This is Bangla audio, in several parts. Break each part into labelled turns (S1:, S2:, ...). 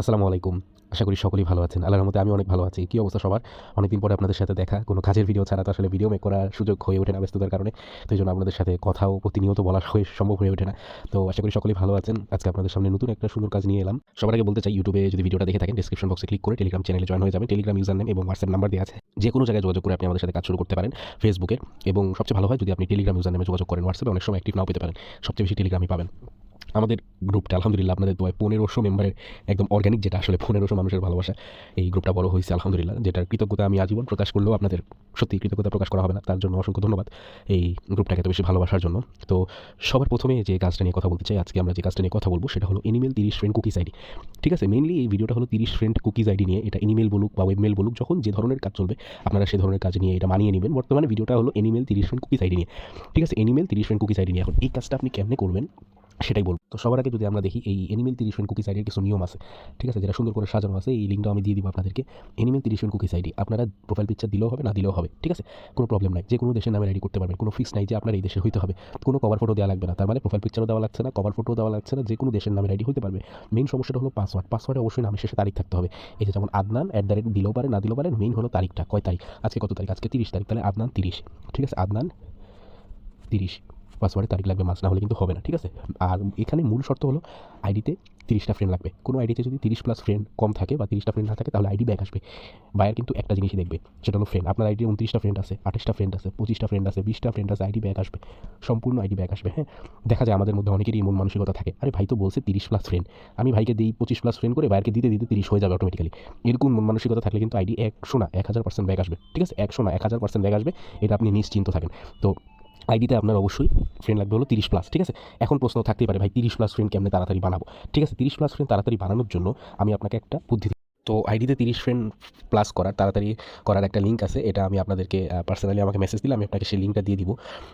S1: আসসালামু আলাইকুম। আশা করি সকলেই ভালো আছেন। আল্লাহর মতে আমি অনেক ভালো আছি। কী অবস্থা সবার? অনেকদিন পরে আপনাদের সাথে দেখা। কোনো কাজের ভিডিও ছাড়া তো আসলে ভিডিও মেক করার সুযোগ হয়ে ওঠে না ব্যস্ততার কারণে। তো এই জন্য আপনাদের সাথে কথাও প্রতিনিয়ত বলা হয়ে সম্ভব হয়ে ওঠে না। তো আশা করি সকলেই ভালো আছেন। আজকে আপনাদের সামনে নতুন একটা সুন্দর কাজ নিয়ে এলাম। সবার আগে বলতে চাই ইউটিউবে যদি ভিডিওটা দেখে থাকেন ডিসক্রিপশন বক্সে ক্লিক করে টেলিগ্রাম চ্যানেলে জয়েন হয়ে যাবেন। টেলিগ্রাম ইউজার নেম এবং হোয়াটসঅ্যাপ নাম্বার দেওয়া আছে। যে কোনো জায়গায় যোগাযোগ করে আপনি আমাদের সাথে কাজ শুরু করতে পারেন ফেসবুকে এবং সবচেয়ে ভালো হয় যদি আপনি টেলিগ্রাম ইউজার নামে যোগাযোগ করেন হোয়াটসঅ্যাপে অনেক সময় অ্যাক্টিভ নাও পেতে পারেন। সবচেয়ে বেশি টেলিগ্রামই পাবেন। আমাদের গ্রুপটা, আলহামদুলিল্লাহ আপনাদের দোয়ায় পনেরোশো মেম্বারের একদম অর্গ্যানিক যেটা আসলে পনেরোশো মানুষের ভালোবাসা, এই গ্রুপটা বড় হয়েছে, আলহামদুলিল্লাহ। যেটার কৃতজ্ঞতা আমি আজীবন প্রকাশ করলেও আপনাদের সত্যি কৃতজ্ঞতা প্রকাশ করা হবে না, তার জন্য অসংখ্য ধন্যবাদ এই গ্রুপটাকে এত বেশি ভালোবাসার জন্য। তো সবার প্রথমে যে কাজটা নিয়ে কথা বলতে চাই, আজকে আমরা যে কাজটা নিয়ে কথা বলব, সেটা হলো এনিমেল তিরিশ ফ্রেন্ড কুকিজ আইডি ঠিক আছে মেইনলি এই ভিডিওটা হলো তিরিশ ফ্রেন্ড কুকিজ আইডি নিয়ে, এটা ইমেল বলুক বা ওয়েবমেল বলুক, যখন যে ধরনের কাজ চলবে, আপনারা সে ধরনের কাজ নিয়ে এটা মানিয়ে নেবেন। বর্তমানে ভিডিওটা হলো এনিমেল তিরিশ ফ্রেন্ড কুকিজ আইডি নিয়ে। ঠিক আছে এনিমেল তিরিশ ফ্রেন্ড কুকিজ আইডি নিয়ে। এখন এই কাজটা আপনি কেমনে করবেন? সেটাই বলব। তো সবার আগে যদি আমরা দেখি, এই এনিমেল তিরিশ কুকিজ আইডির কিছু নিয়ম আছে, ঠিক আছে? যেটা সুন্দর করে সাজানো আছে, এই লিঙ্কটা আমি দিয়ে দিব আপনাদেরকে। এনিমেল তিরিশ কুকিজ আইডি আপনারা প্রোফাইল পিকচার দিলেও হবে, না দিলেও হবে, ঠিক আছে? কোনো প্রবলেম নাই, যে কোনো দেশের নামে রেডি করতে পারবেন, কোনো ফিক্স নাই যে আপনার এই দেশের হইতে হবে। কোনো কভার ফটো দেওয়া লাগবে না, তার মানে প্রোফাইল পিকচারও দেওয়া লাগছে না কভার ফটো দেওয়া লাগছে না, যে কোনো দেশের নামে রেডি হতে পারবে। মেইন সমস্যাটা হলো পাসওয়ার্ড পাসওয়ার্ডে অবশ্যই নামের শেষে তারিখ থাকতে হবে। এই যে যেমন আদনান অ্যাট দ্য রেট দিলেও পারে, না দিলেও পারে মেইন হলো তারিখটা, কয় তারিখ, আজকে কত তারিখ? আজকে তিরিশ তারিখ, তাহলে আদনান তিরিশ, ঠিক আছে? আদনান তিরিশ। পাসওয়ার্ডে তারিখ লাগবে মাস না হলে কিন্তু হবে না, ঠিক আছে? আর এখানে মূল শর্ত হলো আইডিতে তিরিশটা ফ্রেন্ড লাগবে। কোনো আইডিতে যদি তিরিশ প্লাস ফ্রেন্ড কম থাকে বা তিরিশটা ফ্রেন্ড না থাকে, তাহলে আইডি ব্যাক আসবে। বায়ার কিন্তু একটা জিনিসই দেখবে, সেটা হলো ফ্রেন্ড আপনার আইডি উনত্রিশটা ফ্রেন্ড আছে, আঠাশটা ফ্রেন্ড আছে, পঁচিশটা ফ্রেন্ড আছে, বিশটা ফ্রেন্ড আছে আইডি ব্যাক আসবে। সম্পূর্ণ আইডি ব্যাক আসবে হ্যাঁ? দেখা যায় আমাদের মধ্যে অনেকেরই এমন মানসিকতা থাকে, আরে ভাই তো বলছে তিরিশ প্লাস ফ্রেন্ড আমি ভাইকে দিই পঁচিশ প্লাস ফ্রেন্ড করে বাইরকে দিতে দিতে তিরিশ হয়ে যাবে অটোমেটিক্যালি এরকম মন মানসিকতা থাকলে কিন্তু আইডি একশো না, এক হাজার পার্সেন্ট ব্যাক আসবে, ঠিক আছে? একশো না, এক হাজার পার্সেন্ট ব্যাক আসবে, এটা আপনি নিশ্চিন্ত থাকেন। তো আইডিতে আপনার অবশ্যই ফ্রেন্ড লাগবে হলো তিরিশ প্লাস ঠিক আছে এখন প্রশ্ন থাকতেই পারে, ভাই, তিরিশ প্লাস ফ্রেন্ড কেমনে তাড়াতাড়ি বানাবো ঠিক আছে, তিরিশ প্লাস ফ্রেন্ড তাড়াতাড়ি বানানোর জন্য আমি আপনাকে একটা বুদ্ধি। তো আইডিতে তিরিশ ফ্রেন্ড প্লাস করার, তাড়াতাড়ি করার একটা লিঙ্ক আছে, এটা আমি আপনাদেরকে পার্সোনালি আমাকে মেসেজ দিলে আমি আপনাকে সেই লিঙ্কটা দিয়ে দিব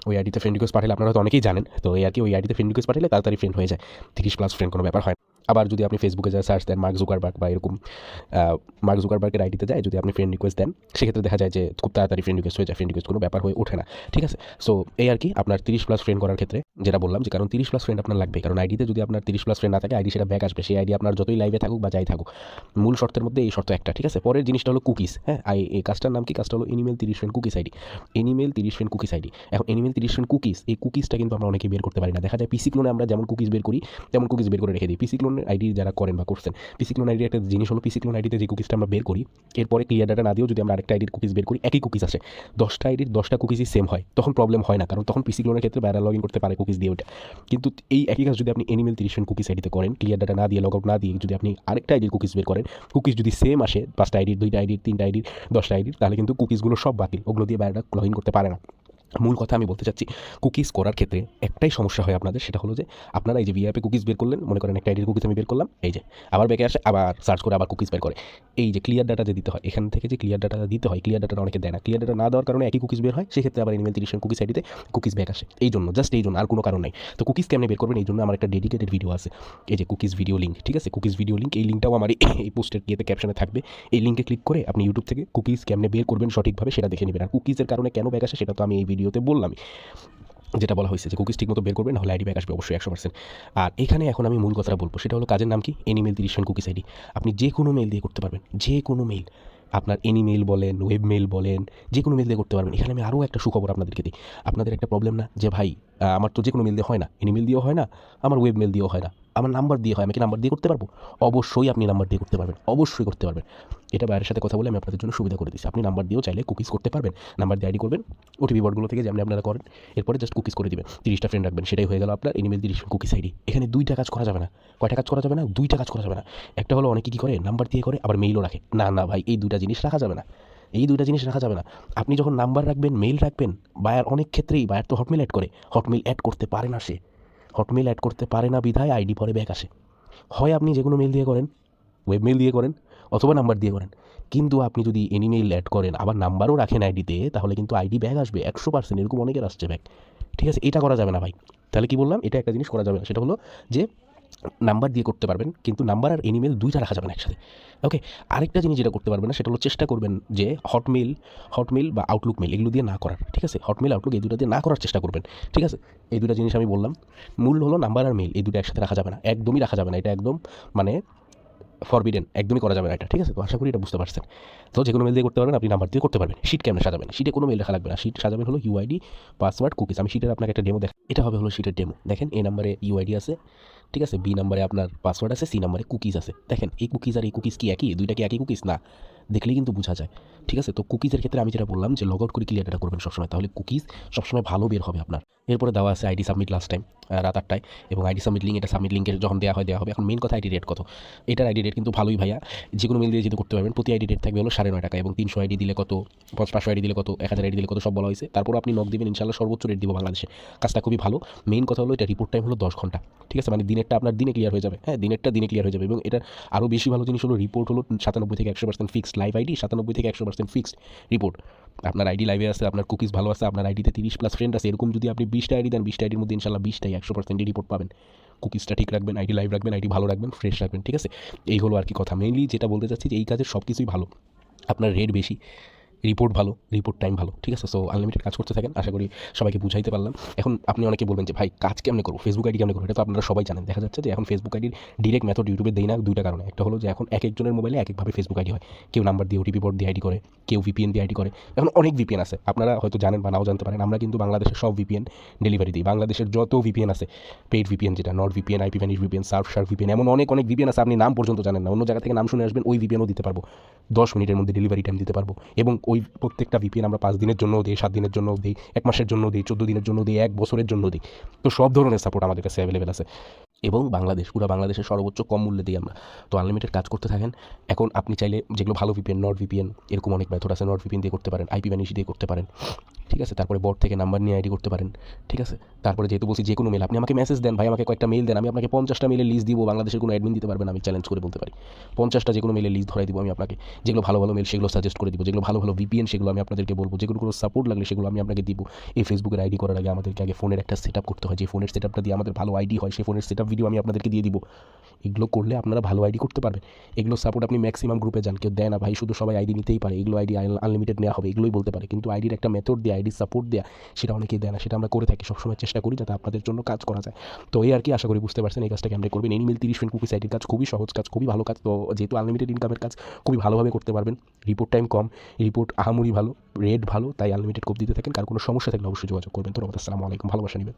S1: ওই আইডিতে ফ্রেন্ড রিকোয়েস্ট পাঠালে আপনারা তো অনেকেই জানেন, তো এই আর কি ওই আইডিতে ফ্রেন্ড রিকোয়েস্ট পাঠালে তাড়াতাড়ি ফ্রেন্ড হয়ে যায় তিরিশ প্লাস ফ্রেন্ড কোনো ব্যাপার হয়। আবার যদি আপনি ফেসবুকে যায় সার্চ দেন মার্ক জুকারবার্গ বা এরকম মার্ক জুকারবার্গের আইডিতে যায়, যদি আপনি ফ্রেন্ড রিকোয়েস্ট দেন, সেক্ষেত্রে দেখা যায় যে খুব তাড়াতাড়ি ফ্রেন্ড রিকোয়েস্ট হয়ে যায়। ফ্রেন্ড রিকোয়েস্ট কোনো ব্যাপার হয়ে ওঠে না। ঠিক আছে? সো এই আর কি আপনার তিরিশ প্লাস ফ্রেন্ড করার ক্ষেত্রে যেটা বললাম যে কারণ তিরিশ প্লাস ফ্রেন্ড আপনার লাগবে কারণ আইডিতে যদি আপনার তিরিশ প্লাস ফ্রেন্ড না থাকে আইডি সেটা ব্যাক আসবে। সেই আইডি আপনার যতই লাইভে থাকুক বা যাই থাকুক। মূল শর্তের মধ্যে এই শর্ত একটা, ঠিক আছে? পরের জিনিসটা হলো কুকিজ হ্যাঁ? এই কাজটার নাম কি? কাজটা হলো এনিমেল তিরিশ ফ্রেন্ড কুকিজ আইডি এনিমেল তিরিশ ফ্রেন্ড কুকিজ আইডি এখন এনিমেল তিরিশ ফ্রেন্ড কুকিজ এই কুকিজটা কিন্তু আমরা অনেকে বের করতে পারি না। দেখা যায় পিসি ক্লোনে আমরা যেমন কুকিজ বের করি, তেমন কুকিজ বের করে রেখে দিই। পিসি ক্লোনের আইডি যারা করেন বা করছেন। পিসি ক্লোন আইডি একটা জিনিস হলো পিসি ক্লোন আইডিতে যে কুকিজটা আমরা বের করি, এরপরে ক্লিয়ার ডাটা না দিয়েও যদি আমরা আরেকটা আইডির কুকিজ বের করি, একই কুকিজ আসে। দশটা আইডির দশটা কুকিজই সেম হয়, তখন প্রবলেম হয় না, কারণ তখন পিসি ক্লোনের ক্ষেত্রে বাইরে লগ ইন করতে পারে কুকিজ দিয়ে ওটা কিন্তু এই একই কাজ যদি আপনি এনিমেল তিরিশ কুকিজ আইডিতে করেন ক্লিয়ার ডাটা না দিয়ে লগ আউট না দিয়ে যদি আপনি আরেকটা আইডির কুকিজ বের করেন কুকিজ যদি সেম আসে, পাঁচটা আইডির দুইটা আইডির তিনটা আইডির দশটা আইডির তাহলে কিন্তু কুকিজগুলো সব বাতিল, ওগুলো দিয়ে বাইরেটা লগ ইন করতে পারে না। মূল কথা আমি বলতে চাচ্ছি কুকিজ করার ক্ষেত্রে একটাই সমস্যা হয় আপনাদের, সেটা হলো যে আপনারা এই যে ভিআইপি কুকিজ বের করলেন, মনে করেন একটা আইডির কুকিজ আমি বের করলাম, এই যে আবার ব্যাকে আসে, আবার সার্চ করে আবার কুকিজ বের করে। এই যে ক্লিয়ার ডাটা যে দিতে হয়, এখান থেকে যে ক্লিয়ার ডাটা দিতে হয় ক্লিয়ার ডাটা অনেকে দেয় না। ক্লিয়ার ডাটা না দেওয়ার কারণে একই কুকিজ বের হয়, সেক্ষেত্রে আবার এনিমেল তিরিশ কুকিজ আইডিতে কুকিজ ব্যাক আসে। এই জন্য জাস্ট এই জন্য, আর কোনো কারণ নাই। তো কুকিজ কেমনে বের করবেন? এই জন্য আমার একটা ডেডিকেটেড ভিডিও আছে। এই যে কুকিজ ভিডিও লিঙ্ক ঠিক আছে? কুকিজ ভিডিও লিঙ্ক এই লিঙ্কটাও আমার এই- পোস্টের ইয়েতে ক্যাপশনে থাকবে। এই লিঙ্কে ক্লিক করে আপনি ইউটিউব থেকে কুকিজ কেমনে বের করবেন সঠিকভাবে সেটা দেখে নেবেন। আর কুকিজের কারণে কেন ব্যাক আসে, সেটা তো আমি এই ভিডিওতে বললামই যেটা বলা হয়েছে যে কুকিজ ঠিকমতো বের করবেন নাহলে আইডি ব্যাক আসবে অবশ্যই একশো পার্সেন্ট আর এখানে এখন আমি মূল কথাটা বলব, সেটা হলো কাজের নাম কি? এনিমেল তিরিশ কুকিজ আইডি আপনি যে কোনো মেল দিয়ে করতে পারবেন, যে কোনো মেল আপনার এনিমেল বলেন ওয়েব মেল বলেন, যে কোনো মেল দিয়ে করতে পারবেন। এখানে আমি আরও একটা সুখবর আপনাদেরকে দিই। আপনাদের একটা প্রবলেম না, যে ভাই আমার তো যে কোনো মেল দিয়ে হয় না। এনিমেল দিয়েও হয় না, আমার ওয়েব মেল দিয়েও হয় না। আমার নাম্বার দিয়ে হয়, আমি কি নাম্বার দিয়ে করতে পারব? অবশ্যই আপনি নাম্বার দিয়ে করতে পারবেন, অবশ্যই করতে পারবেন। এটা বাইরের সাথে কথা বলে আমি আপনাদের জন্য সুবিধা করে দিচ্ছি। আপনি নাম্বার দিয়েও চাইলে কুকিজ করতে পারবেন নাম্বার দিয়ে আইডি করবেন ওটিপি বোর্ডগুলো থেকে যেমনি আপনারা করেন, এরপরে জাস্ট কুকিজ করে দেবেন। তিরিশটা ফ্রেন্ড রাখবেন, সেটাই হয়ে গেল আপনার ইমেল তিরিশ কুকিজ আইডি এখানে দুইটা কাজ করা যাবে না। কয়টা কাজ করা যাবে না? দুইটা কাজ করা যাবে না। একটা হলো অনেকে কী করে নাম্বার দিয়ে করে, আবার মেইলও রাখে। না না ভাই, এই দুইটা জিনিস রাখা যাবে না। এই দুইটা জিনিস রাখা যাবে না। আপনি যখন নাম্বার রাখবেন মেইল রাখবেন বায়ার অনেক ক্ষেত্রেই বায়ার তো হটমেল অ্যাড করে হটমেল অ্যাড করতে পারে না সে। হটমেল অ্যাড করতে পারে না বিধায় আইডি পরে ব্যাক আসে। হয় আপনি যে কোনো মেল দিয়ে করেন ওয়েব মেল দিয়ে করেন অথবা নাম্বার দিয়ে করেন। কিন্তু আপনি যদি এনিমেল অ্যাড করেন, আবার নাম্বারও রাখেন আইডিতে তাহলে কিন্তু আইডি ব্যাগ আসবে, একশো পার্সেন্ট এরকম অনেকের আসছে ব্যাগ ঠিক আছে, এটা করা যাবে না ভাই। তাহলে কি বললাম? এটা একটা জিনিস করা যাবে না। সেটা হলো যে নাম্বার দিয়ে করতে পারবেন, কিন্তু নাম্বার আর এনিমেল দুইটা রাখা যাবে না একসাথে। ওকে আরেকটা জিনিস যেটা করতে পারবেন না, সেটা হলো চেষ্টা করবেন যে হটমেল হটমেল বা আউটলুক মেল এগুলো দিয়ে না করার, ঠিক আছে? হটমেল আউটলুক এই দুটো দিয়ে না করার চেষ্টা করবেন, ঠিক আছে? এই দুটো জিনিস আমি বললাম। মূল হলো নাম্বার আর মেল এই দুটো একসাথে রাখা যাবে না, একদমই রাখা যাবে না, এটা একদম মানে ফরবিডেন একদমই করা যাবে না এটা, ঠিক আছে? তো আশা করি এটা বুঝতে পারছেন। তো যে কোনো মেল দিয়ে করতে পারবেন, আপনি নাম্বার দিয়ে করতে পারবেন। শিট কেমন সাজাবেন? শিটে কোনো মেল লেখা লাগবে না। শিট সাজাবেন হলো ইউআইডি পাসওয়ার্ড কুকিজ আমি শিটের আপনাকে একটা ডেমো দেখ এটা হবে হলো শিটের ডেমো দেখেন এ নাম্বারে ইউআইডি আছে, ঠিক আছে? বি নাম্বারে আপনার পাসওয়ার্ড আছে সি নাম্বারে কুকিজ আছে। দেখেন, এই কুকিজ আর এই কুকিজ কি একই? দুইটা কি একই কুকিজ না। দেখলেই কিন্তু বোঝা যায়, ঠিক আছে? তো কুকিজের ক্ষেত্রে আমি যেটা বললাম যে লগ আউট করে ক্লিয়ার এটা করবেন সবসময়। তাহলে কুকিজ সবসময় ভালো বের হবে আপনার। এরপরে দেওয়া আছে আইডি সাবমিট লাস্ট টাইম রাত আটটায়। এবং আইডি সাবমিট লিঙ্ক এটা সাবমিট লিঙ্কের যখন দেওয়া হয় দেওয়া হবে। এখন মেন কথা আইডি রেট কত? এটার আইডি রেট কিন্তু ভালোই ভাইয়া। যে কোনো মেল দিয়ে যেহেতু করতে পারবেন, প্রতি আইডি রেট থাকবে হলো সাড়ে নয় টাকা এবং তিনশো আইডি দিলে কত, পাঁচ পাঁচশো আইডি দিলে কত, এক হাজার আইডি দিলে কত, সব বলা হয়েছে। তারপর আপনি নক দেবেন ইনশাল্লাহ সর্বোচ্চ রেট দিব বাংলাদেশে। কাজটা খুবই ভালো। মেন কথা হলো এটা রিপোর্ট টাইম হলো দশ ঘণ্টা। ঠিক আছে? মানে দিনেরটা আপনার দিনে ক্লিয়ার হয়ে যাবে। হ্যাঁ দিনেরটা দিনে ক্লিয়ার হয়ে যাবে এবং এটা আরও বেশি ভালো জিনিস হলো রিপোর্ট হলো সাতানব্বই থেকে একশো পার্সেন্ট ফিক্সড লাইভ আইডি, সাতানব্বই থেকে একশো পার্সেন্ট ফিক্সড রিপোর্ট আপনার আইডি লাইভে আছে, আপনার কুকিজ ভালো আছে, আপনার আইডিতে তিরিশ প্লাস ফ্রেন্ড আছে, এরকম যদি আপনি বিশটা আইডি দেন বিশটা আইডির মধ্যে ইনশাল্লাহ বিশটাই, একশো পার্সেন্টই রিপোর্ট পাবেন। কুকিজটা ঠিক রাখবেন আইডি লাইভ রাখবেন আইডি ভালো রাখবেন ফ্রেশ রাখবেন, ঠিক আছে? এই হলো আর কি কথা। মেইনলি যেটা বলতে চাচ্ছি যে এই কাজের সব কিছুই ভালো। আপনার রেট বেশি। রিপোর্ট ভালো রিপোর্ট টাইম ভালো, ঠিক আছে? সো আনলিমিটেড কাজ করতে থাকেন, আশা করি সবাইকে বুঝাইতে পারলাম। এখন আপনি অনেকে বলবেন যে, ভাই, কাজ কেমনে করব? ফেসবুক আইডি কেমনে করব? এটা তো আপনারা সবাই জানেন। দেখা যাচ্ছে যে, এখন ফেসবুক আইডির ডিরেক্ট মেথড ইউটিউবে দেই না দুইটা কারণে। একটা হলো যে, এখন এক একজনের মোবাইলে এক একভাবে ফেসবুক আইডি হয়। কেউ নাম্বার দিয়ে ওটিপি বোর্ড দিয়ে আইডি করে, কেউ ভিপিএন দিয়ে আইডি করে। এখন অনেক ভিপিএন আছে। আপনারা হয়তো জানেন বা নাও জানতে পারেন, আমরা কিন্তু বাংলাদেশের সব ভিপিএন ডেলিভারি দিই। বাংলাদেশের যত ভিপিএন আছে পেইড ভিপিএন যেটা Nord VPN IP vanish VPN Surfshark VPN এমন অনেক অনেক ভিপিএন আছে আপনি নাম পর্যন্ত জানেন না। অন্য জায়গা থেকে নাম শুনে আসবেন, ওই ভিপিএনও দিতে পারব। দশ মিনিটের মধ্যে ডেলিভারি টাইম দিতে পারব। এবং ওই প্রত্যেকটা ভিপিএন আমরা পাঁচ দিনের জন্য দিই, সাত দিনের জন্য দিই, এক মাসের জন্য দিই, চোদ্দ দিনের জন্য দিই, এক বছরের জন্য দিই। তো সব ধরনের সাপোর্ট আমাদের কাছে অ্যাভেলেবেল আছে। এবং বাংলাদেশ, পুরো বাংলাদেশের সর্বোচ্চ কম মূল্যে দিই আমরা। তো আনলিমিটেড কাজ করতে থাকেন। এখন আপনি চাইলে যেগুলো ভালো ভিপিএন নট ভিপিএন এরকম অনেক মেথড আছে। নট ভিপিএন দিয়ে করতে পারেন আইপি ভ্যানিশ দিয়ে করতে পারেন। ঠিক আছে? তারপরে বোর্ড থেকে নাম্বার নিয়ে আইডি করতে পারেন। ঠিক আছে? তারপরে যেহেতু বলছি যে কোনো মেল আপনি আমাকে মেসেজ দেন, ভাই, আমাকে কয়েকটা মেল দেন, আমি আপনাকে পঞ্চাশটা মেলের লিস্ট দিব, বাংলাদেশের কোনো অ্যাডমিন দিতে পারবেন আমি চ্যালেঞ্জ করে বলতে পারি। পঞ্চাশটা যে কোনো মেলের লিস্ট ধরাই দিব আমি আপনাকে। যেগুলো ভালো ভালো মেল সেগুলো সাজেস্ট করে দিব। যেগুলো ভালো ভালো ভিপিএন সেগুলো আমি আপনাদেরকে বলব। যেগুলো কোনো সাপোর্ট লাগলে, সেগুলো আমি আপনাকে দিব। এই ফেসবুকের আইডি করার আগে আমাদেরকে আগে ফোনের একটা সেট করতে হয়। যে ফোনের সেট দিয়ে আমাদের ভালো আইডি হয়, সেই ফোনের সেট ভিডিও আমি আপনাদেরকে দিয়ে দিব। এগুলো করলে আপনারা ভালো আইডি করতে পারবেন। এগুলো সাপোর্ট আপনি ম্যাক্সিমাম গ্রুপে যান। কেউ দেয় না ভাই, শুধু সবাই আইডি নিতেই পারে। এগুলো আইডি আনলিমিটেড নেওয়া হবে, এগুলোই বলতে পারে। কিন্তু আইডির একটা মেথড দিয়ে আইডি সাপোর্ট দেওয়া সেটা অনেকেই দেয় না। সেটা আমরা করে থাকি, সবসময় চেষ্টা করি যাতে আপনাদের জন্য কাজ করা যায়। তো এই আর কি আশা করি বুঝতে পারছেন এই কাজটা কেমন করবেন। এনিমেল তিরিশ মিনিট কুকি সাইটের কাজ খুবই সহজ কাজ, খুবই ভালো কাজ। তো যেহেতু আনলিমিটেড ইনকামের কাজ, খুবই ভালোভাবে করতে পারবেন। রিপোর্ট টাইম কম রিপোর্ট আহামরি ভালো রেট ভালো, তাই আনলিমিটেড কোপ দিতে থাকেন। কার কোনো সমস্যা থাকলে অবশ্যই যোগাযোগ করবেন। তো আসসালামু আলাইকুম। ভালোবাসা নেবেন।